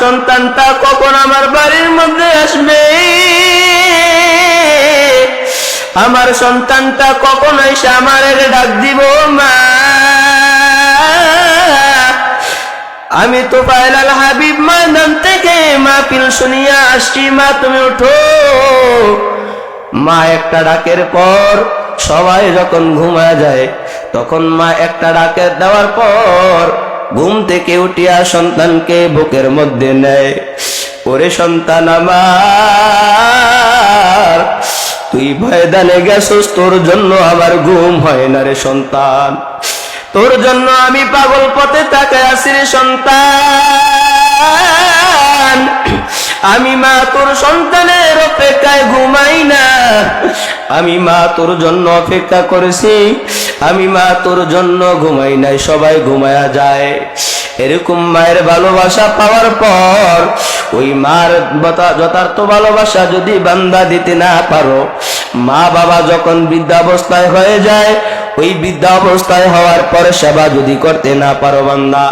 সন্তানটা কখন আমার বাড়ির মধ্যে আসবে? আমার সন্তানটা কখন এসে আমার ডাক দিব, মা? আমি তো পাইলাল হাবিব ময়দান থেকে মা পিল শুনিয়া আসছি, মা, তুমি উঠো। মা, একটা ডাকের পর সবাই যখন ঘুমা যায়, তখন মা একটা ডাকের দেওয়ার পর ঘুম থেকে উঠিয়া সন্তানকে বুকের মধ্যে নেয়। ওরে সন্তান আমার, তুই ভয়দানে গেছস, তোর জন্য আমার ঘুম হয় না রে সন্তান। তোর জন্য আমি পাগল পথে তাকে আসি রে সন্তান। আমি মা, তোর সন্তানের অপেক্ষায় ঘুমাই না। আমি মা, তোর জন্য অপেক্ষা করেছি। আমি মা তোর জন্য ঘুমাই নাই, সবাই ঘুমায়া যায়। এরকম মায়ের ভালোবাসা পাওয়ার পর, ওই মার যথার্থ ভালোবাসা যদি বান্দা দিতে না পারো, মা বাবা যখন বৃদ্ধাবস্থায় হয়ে যায়, ওই বৃদ্ধাবস্থায় হওয়ার পরে সেবা যদি করতে না পারো বান্দা,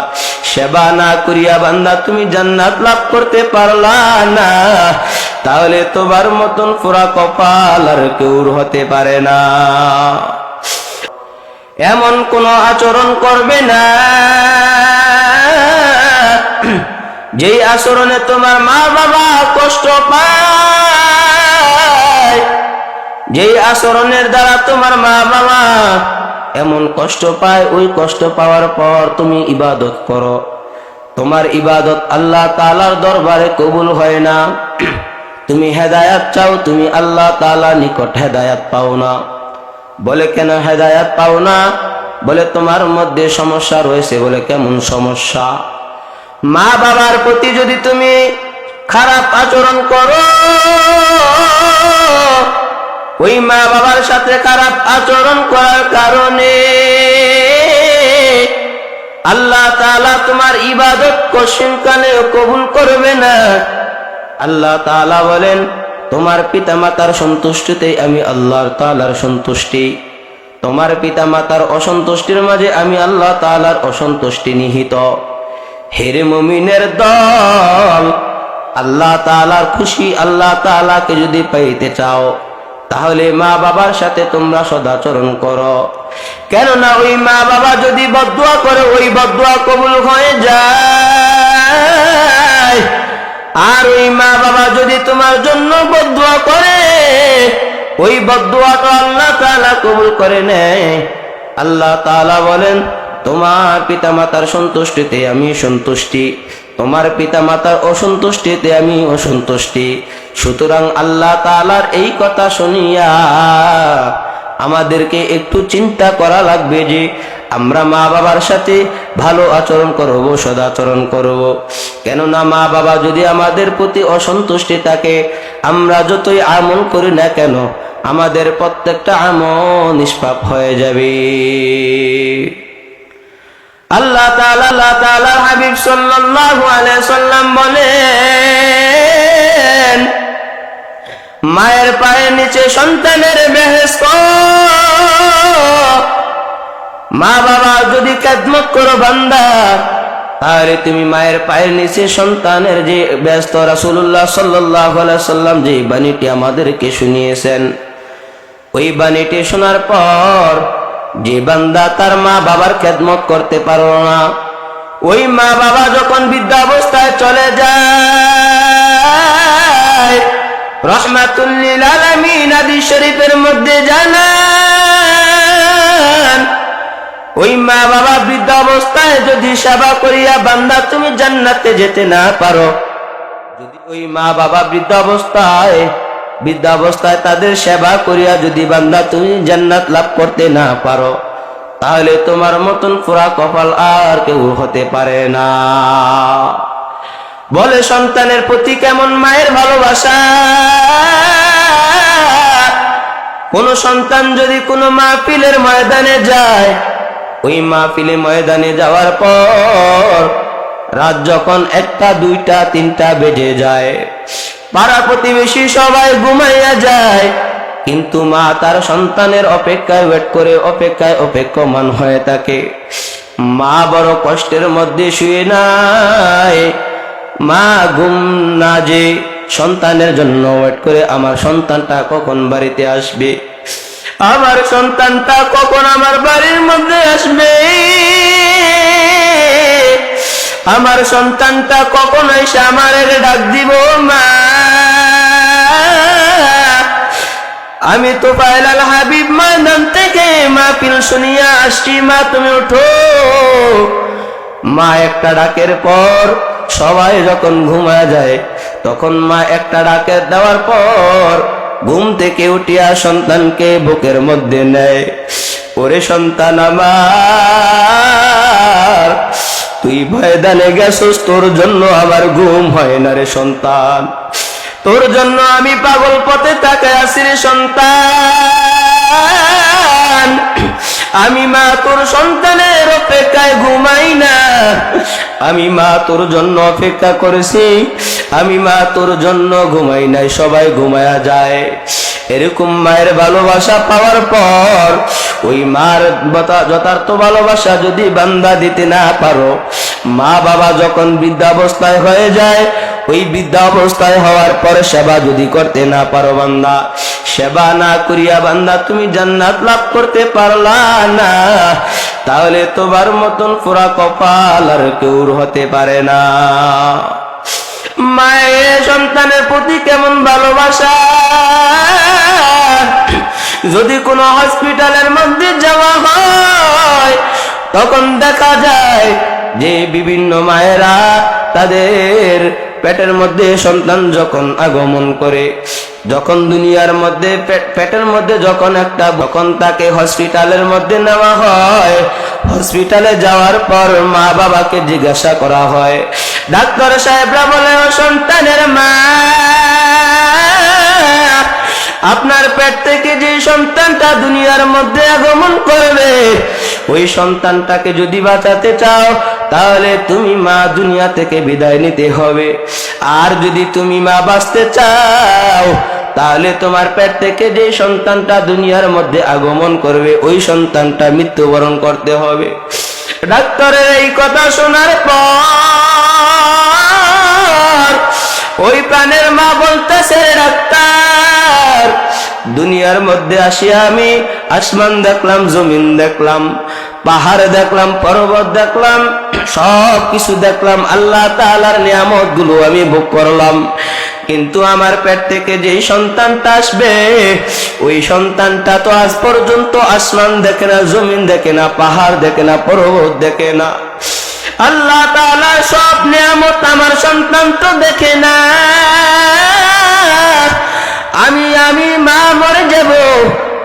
সেবা না করিয়া বান্দা তুমি জান্নাত লাভ করতে পারলা না। তাহলে তোমার মতন পুরা কপাল আর কেউ হতে পারে না। এমন কোন আচরণ করবে না। যেই আচরণে তোমার মা বাবা কষ্ট পায়, যেই আচরণের দ্বারা তোমার মা বাবা এমন কষ্ট পায়, ওই কষ্ট পাওয়ার পর তুমি ইবাদত করো। তোমার ইবাদত আল্লাহ তালার দরবারে কবুল হয় না। তুমি হেদায়াত চাও, তুমি আল্লাহ তালা নিকট হেদায়াত পাও না। বলে, কেন হেদায়াত পাও না? বলে, তোমার মধ্যে সমস্যা রয়েছে। বলে, কেমন সমস্যা? মা বাবার প্রতি যদি তুমি খারাপ আচরণ করো, ওই মা বাবার সাথে খারাপ আচরণ করার কারণে আল্লাহ তাআলা তোমার ইবাদত কশিন কালে কবুল করবে না। আল্লাহ তালা বলেন তোমার পিতা মাতার সন্তুষ্টিতেই আমি আল্লাহর তালার সন্তুষ্টি। তোমার পিতা মাতার অসন্তুষ্টির মাঝে আমি আল্লাহ তাআলার অসন্তুষ্টি নিহিত। হেরে মুমিনের দল, আল্লাহ তাআলার খুশি আল্লাহ তাআলাকে যদি পাইতে চাও, তাহলে মা বাবার সাথে তোমরা সদাচরণ করো। কেননা ওই মা বাবা যদি বদুয়া করে, ওই বদুয়া কবুল হয়ে যায়। আর ওই মা বাবা যদি তোমার জন্য বদুয়া করে, ওই বদুয়াটা আল্লাহ তাআলা কবুল করে নেয়। আল্লাহ তাআলা বলেন, তোমার পিতা মাতার সন্তুষ্টিতে আমি সন্তুষ্টি, তোমার পিতা মাতার অসন্তুষ্টিতে আমি অসন্তুষ্টি। সুতরাং আল্লাহ তাআলার এই কথা শুনিয়া আমাদেরকে একটু চিন্তা করা লাগবে যে আমরা মা বাবার সাথে ভালো আচরণ করব সদাচরণ করব। কেননা মা বাবা যদি আমাদের প্রতি অসন্তুষ্টি থাকে, আমরা যতই আমল করি না কেন, আমাদের প্রত্যেকটা আমল নিষ্পাপ হয়ে যাবে। আল্লাহ আল্লাহ তাআলা হাবিব সাল্লাল্লাহু আলাইহি সাল্লাম বলেন, মায়ের পায়ের নিচে সন্তানের বেহেশত মা বাবা যদি খেদমত করো বান্দা, তাহলে তুমি মায়ের পায়ের নিচে সন্তানের যে ব্যস্ত রাসুল্লাহ সাল্লাম যে বাণীটি আমাদেরকে শুনিয়েছেন, ওই বাণীটি শোনার পর যে বান্দা তার মা বাবার খেদমত করতে পারো না, ওই মা বাবা যখন বৃদ্ধাবস্থায় চলে যায় রহমাতুল্লিল আলামিন হাদিস শরীফের মধ্যে জানান ওই মা বাবা বৃদ্ধ অবস্থায় যদি সেবা করিয়া বান্দা তুমি জান্নাতে যেতে না পারো। যদি ওই মা বাবা বৃদ্ধ অবস্থায় বৃদ্ধ অবস্থায় তাদের সেবা করিয়া যদি বান্দা তুমি জান্নাত লাভ করতে না পারো, তাহলে তোমার মতন পুরা কপাল আর কেউ হতে পারে না। বলে, সন্তানের প্রতি কেমন মায়ের ভালোবাসা? কোন সন্তান যদি কোনো মাহফিলের ময়দানে যায় ওই মাহফিলে ময়দানে যাওয়ার পর রাত যখন একটা, দুইটা, তিনটা বেজে যায়, পাড়া প্রতিবেশী সবাই ঘুমাইয়া যায়, কিন্তু মা তার সন্তানের অপেক্ষায় ওয়েট করে, অপেক্ষায় অপেক্ষমান হয়ে থাকে। মা বড় কষ্টের মধ্যে শুয়ে নাই। মা ঘুম না যে সন্তানের জন্য ওয়েট করে, আমার সন্তানটা কখন বাড়িতে আসবে? আমার সন্তানটা কখন আমার বাড়ির মধ্যে আসবে? আমার সন্তানটা কখন এসে আমার ডাক দিব, মা? আমি তো পাইলাল হাবিব ময়দান থেকে মা পিল শুনিয়া আসছি, মা, তুমি উঠো। মা, একটা ডাকের পর সবাই যখন ঘুমা যায়, তখন মা একটা ডাকের দেওয়ার পর ঘুম থেকে উঠিয়া সন্তানকে বুকের মধ্যে নেয়। ওরে সন্তান আমার, তুই ময়দানে গেছস, তোর জন্য আমার ঘুম হয় না রে সন্তান। তোর জন্য আমি পাগল পথে তাকে আসি রে সন্তান। আমি মা তোর সন্তানের অপেক্ষায় ঘুমাই না। আমি মা তোর জন্য অপেক্ষা করেছি। আমি মা, তোর জন্য ঘুমাই নাই, সবাই ঘুমায়া যায়। এরকম মায়ের ভালোবাসা পাওয়ার পর, ওই মার যথার্থ ভালোবাসা যদি বান্দা দিতে না পারো মা বাবা যখন বৃদ্ধাবস্থায় হয়ে যায়, ওই বৃদ্ধাবস্থায় হওয়ার পরে সেবা যদি করতে না পারো বান্দা, সেবা না করিয়া বান্দা তুমি জান্নাত লাভ করতে পারলা না। তাহলে তোমার মতন পুরা কপাল আর কেউ হতে পারে না। মায়ের সন্তানের প্রতি কেমন ভালোবাসা? যদি কোনো হসপিটালের মধ্যে যাওয়া হয় তখন দেখা যায় যে বিভিন্ন মায়েরা তাদের পেটের মধ্যে সন্তান যখন আগমন করে, যখন দুনিয়ার মধ্যে পেটের মধ্যে যখন একটা যখন তাকে হসপিটালের মধ্যে নেওয়া হয়, হসপিটালে যাওয়ার পর মা বাবাকে জিজ্ঞাসা করা হয়, ডাক্তার সাহেবরা বলে, ও সন্তানের মা, আপনার পেট থেকে যে সন্তানটা দুনিয়ার মধ্যে আগমন করবে, ওই সন্তানটাকে যদি বাঁচাতে চাও তাহলে তুমি মা দুনিয়া থেকে বিদায় নিতে হবে। আর যদি তুমি মা বাঁচতে চাও, তাহলে তোমার পেট থেকে যে সন্তানটা দুনিয়ার মধ্যে আগমন করবে, ওই সন্তানটা মৃত্যুবরণ করতে হবে। ডাক্তারের এই কথা শোনার পর, ওই প্রাণের মা বলতেছে ডাক্তার, দুনিয়ার মধ্যে আসি আমি, আসমান দেখলাম, জমিন দেখলাম পাহাড় দেখলাম, পর্বত দেখলাম, সব কিছু দেখলাম, আল্লাহ তাআলার নিয়ামতগুলো আমি ভোগ করলাম। কিন্তু আমার পেট থেকে যেই সন্তানটা আসবে, ওই সন্তানটা তো আজ পর্যন্ত আসমান দেখে না, জমিন দেখে না, পাহাড় দেখে না, পর্বত দেখে না। আল্লাহ তাআলা সব নিয়ামত আমার সন্তান তো দেখে না। আমি আমি মা মরে যাব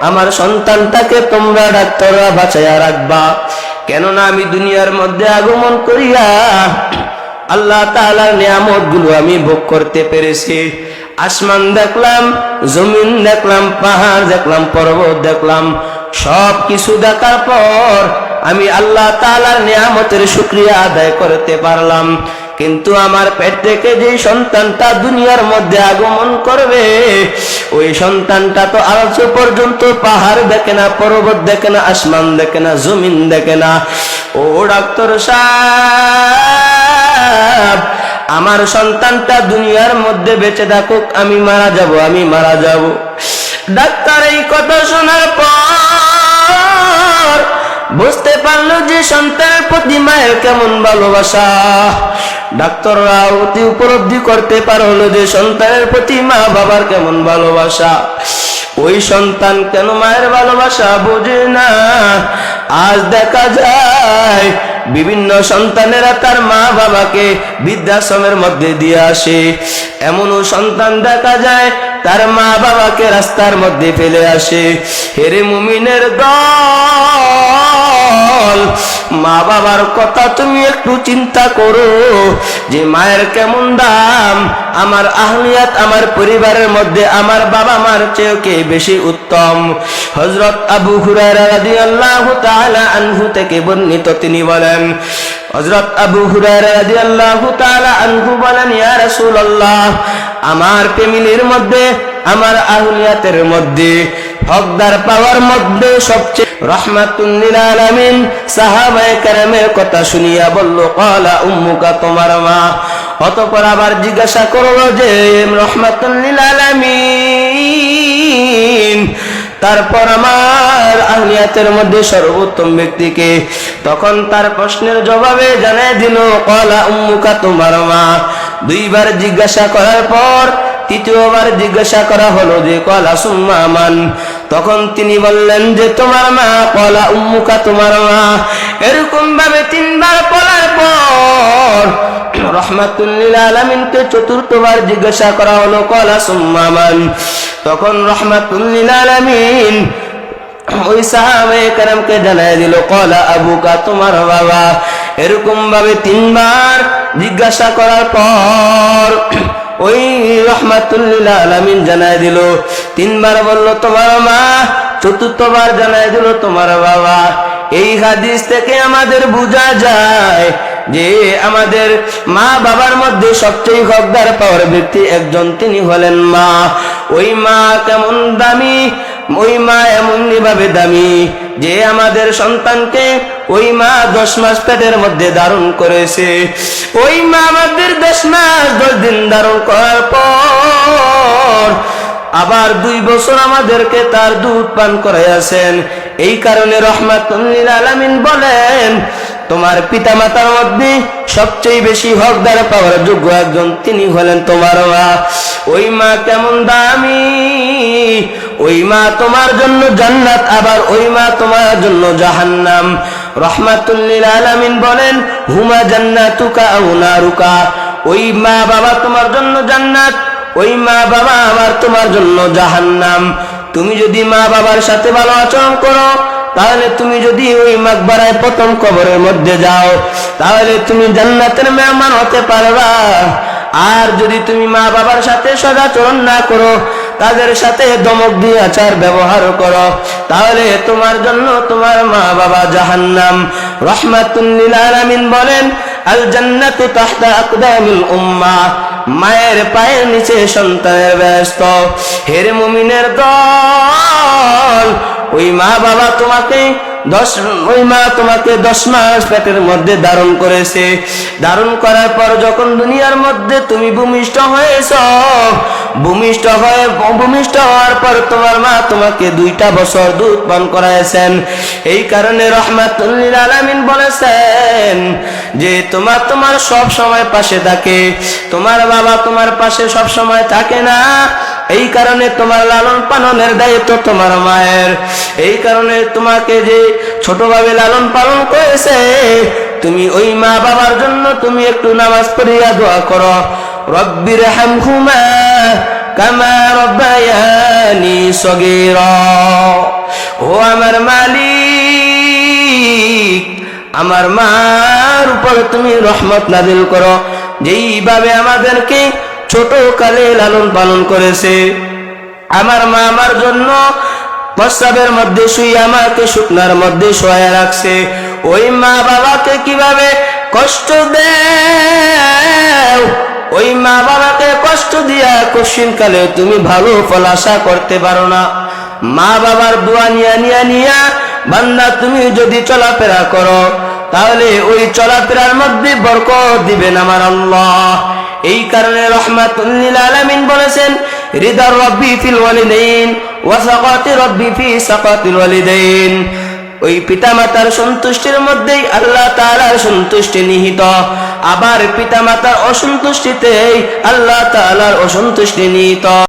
আমার সন্তানটাকে তোমরা ডাক্তাররা বাঁচাইয়া রাখবা। কেননা আমি দুনিয়ার মধ্যে আগমন করিয়া আল্লাহ তাআলার নিয়ামতগুলো আমি ভোগ করতে পেরেছি। আসমান দেখলাম, জমিন দেখলাম, পাহাড় দেখলাম, পর্বত দেখলাম। সব কিছু দেখার পর আমি আল্লাহ তাআলার নিয়ামতের শুক্রিয়া আদায় করতে পারলাম। কিন্তু আমার পেট থেকে যে সন্তানটা দুনিয়ার মধ্যে আগমন করবে, ওই সন্তানটা তো আজ পর্যন্ত পাহাড় দেখে না, পর্বত দেখে না, আসমান দেখে না, জমিন দেখে না। ও ডাক্তার সাহেব, আমার সন্তানটা দুনিয়ার মধ্যে বেঁচে থাকুক, আমি মারা যাব, আমি মারা যাব। ডাক্তার এই কথা শোনার পর বুঝতে পারল যে সন্তানের প্রতি মায়ের কেমন ভালোবাসা। ডাক্তাররা অতি উপলব্ধি করতে পারল যে সন্তানের প্রতি মা বাবার কেমন ভালোবাসা। ওই সন্তান কেন মায়ের ভালোবাসা বোঝে না। আজ দেখা যায়, বিভিন্ন সন্তানেরা তার মা বাবাকে বৃদ্ধাশ্রমের মধ্যে দিয়ে আসে। এমনও সন্তান দেখা যায়, তার মা বাবাকে রাস্তার মধ্যে ফেলে আসে। হেরে মুমিনের দল মা বাবার কথা তুমি একটু চিন্তা করো। যে মায়ের কেমন দাম? আমার আহলিয়াত আমার পরিবারের মধ্যে আমার বাবা মার চেয়েও কে বেশি উত্তম? হজরত আবু তাআলা আনহু থেকে বর্ণিত তিনি বলেন হজরত আবু রাদিয়াল্লাহু আনহু বলেন, ইয়া রাসূলুল্লাহ, আমার ফ্যামিলির মধ্যে, আমার আহলিয়াতের মধ্যে হকদার পাওয়ার মধ্যে সবচেয়ে কথা শুনিয়া তোমার মা। অতপর আবার জিজ্ঞাসা করল যে তারপর আমার মধ্যে সর্বোত্তম ব্যক্তিকে তখন তার প্রশ্নের জবাবে জানাই দিল কলা উম্মুকা তোমার মা। দুইবার জিজ্ঞাসা করার পর তৃতীয়বার জিজ্ঞাসা করা হলো যে কলা সুম্মান তখন তিনি বললেন যে, তোমার মা কলা উম্মুকা তোমার মা। এরকম ভাবে তিনবার বলার পর রহমাতুল্লিল আলমিনকে চতুর্থবার জিজ্ঞাসা করা হলো, কলা সুম্মান তখন রহমাতুল্লিল আলমিন ওই সাহাবে কারামকে জানাই দিল, কলা আবুকা তোমার বাবা। এরকম ভাবে তিনবার জিজ্ঞাসা করার পর ওই রহমাতুল্লিল আলমিন জানাই দিল, তিনবার বলল, তোমার মা, চতুর্থবার জানাই দিল, তোমার বাবা। এই হাদিস থেকে আমাদের বোঝা যায় যে আমাদের মা বাবার মধ্যে সবচেয়ে হকদার, পাওয়ার ব্যক্তি একজন, তিনি হলেন মা। ওই মা কেমন দামি ওই মা এমনি ভাবে দামি যে আমাদের সন্তানকে ওই মা দশ মাস পেটের মধ্যে ধারণ করেছে। ওই মা আমাদের দশ মাস, দশ দিন ধারণ করার পর আবার দুই বছর আমাদেরকে তার দুধ পান করাইয়াছেন। এই কারণে রহমাতুল্লিল আলামিন বলেন, তোমার পিতা মাতার মধ্যে সবচেয়ে বেশি হকদার পাওয়ার যোগ্য একজন তিনি হলেন তোমার মা। ওই মা কেমন দামি? ওই মা তোমার জন্য জান্নাত, আবার ওই মা তোমার জন্য জাহান্নাম। রহমাতুল্লিল আলামিন বলেন, হুমা জান্নাতুকা নারুকা। ওই মা বাবা তোমার জন্য জান্নাত, ওই মা বাবা আমার তোমার জন্য জাহান্নাম। তুমি যদি মা বাবার সাথে ভালো আচরণ করো, তাহলে তুমি যদি ওই মাকবারায় প্রথম কবরের মধ্যে যাও, তাহলে তুমি জান্নাতের মেহমান হতে পারবা। আর যদি তুমি মা বাবার সাথে সদাচরণ না করো তাদের সাথে দমক দিয়ে আচার ব্যবহার করো। তাহলে তোমার জন্য তোমার মা বাবা জাহান্নাম রহমাতুল্লিল বলেন আল জান্নাতু তাহতা আকদামিল উম্মাহ মায়ের পায়ের নিচে সন্তানের ব্যস্ত। হের মুমিনের দল, ওই মা বাবা তোমাকে দশ ওই মা তোমাকে দশ মাস পেটের মধ্যে ধারণ করেছে। ধারণ করার পর যখন দুনিয়ার মধ্যে তুমি ভূমিষ্ঠ হয়েছ, ভূমিষ্ঠ হয়ে ভূমিষ্ঠ হওয়ার পর তোমার মা তোমাকে দুইটা বছর দুধ পান করাইছেন। এই কারণে রহমাতুল্লিল আলামিন বলেছেন যে তোমার তোমার সব সময় পাশে থাকে, তোমার বাবা তোমার পাশে সব সময় থাকে না। এই কারণে তোমার লালন পালনের দায়িত্ব তোমার মায়ের। এই কারণে তোমাকে যে ছোটভাবে লালন পালন করেছে, তুমি ওই মা বাবার জন্য তুমি একটু নামাজ পড়িয়া দোয়া করো। রব্বির হামহুমা কামা রব্বায়ানি সগীরা। ও আমার মালিক, আমার মার উপর তুমি রহমত নাজিল করো। যেইভাবে আমাদেরকে ছোট কালে লালন পালন করেছে। আমার মা আমার জন্য প্রস্রাবের মধ্যে শুই আমাকে শুকনার মধ্যে শোয়া রাখছে। ওই মা বাবাকে কীভাবে কষ্ট দেও? ওই মা বাবাকে কষ্ট দিয়া কশিন কালে তুমি ভালো ফল আশা করতে পারো না। মা বাবার দোয়া নিয়া নিয়া নিয়া, বান্দা তুমি যদি চলাফেরা করো, তাহলে ওই চলাফেরার মধ্যে বরকত দিবেন আমার আল্লাহ। এই কারণে রহমাতুল্লিল আলামিন বলেছেন, রিদার রব্বি ফিল ওয়ালিদাইন, ওয়া সাকাতি রব্বি ফি সাকাতিল ওয়ালিদাইন। ওই পিতামাতার সন্তুষ্টির মধ্যেই আল্লাহ তাআলার সন্তুষ্টি নিহিত। আবার পিতামাতার অসন্তুষ্টিতেই আল্লাহ তাআলার অসন্তুষ্টি নিহিত।